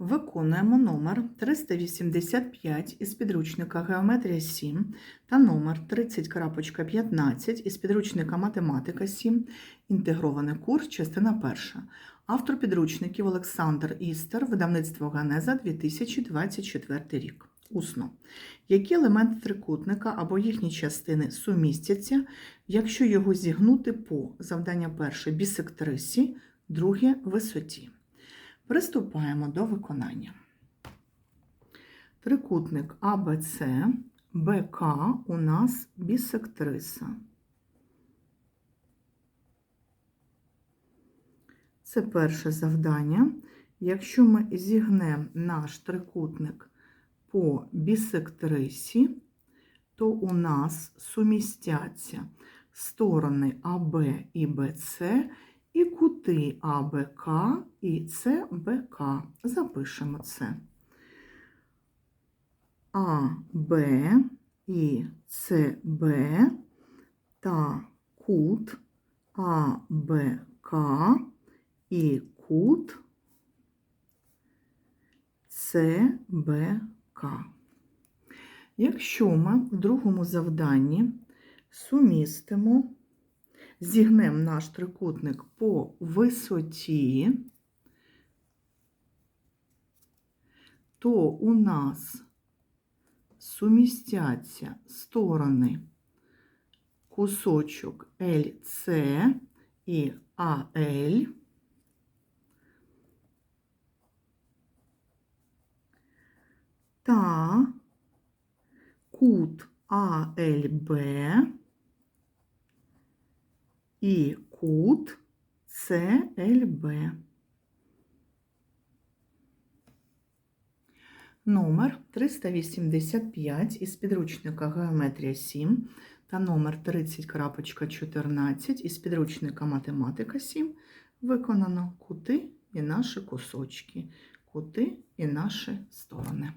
Виконуємо номер 385 із підручника Геометрія 7 та номер 30.15 із підручника Математика 7. Інтегрований курс, частина перша. Автор підручників Олександр Істер, видавництво Ганеза 2024 рік. Усно. Які елементи трикутника або їхні частини сумістяться, якщо його зігнути по завдання перше бісектрисі, друге висоті. Приступаємо до виконання. Трикутник АБЦ, БК у нас бісектриса. Це перше завдання. Якщо ми зігнемо наш трикутник по бісектрисі, то у нас сумістяться сторони АБ і БЦ кути АБК і СБК. Запишемо це. АБ і СБ та кут АБК і кут СБК. Якщо ми в другому завданні сумістимо зігнемо наш трикутник по висоті, то у нас сумістяться сторони кусочок LC і AL. Та кут АЛБ і кут СЛБ. Номер 385 із підручника Геометрія 7 та номер 30.14 із підручника Математика 7 виконано кути і наші кусочки, кути і наші сторони.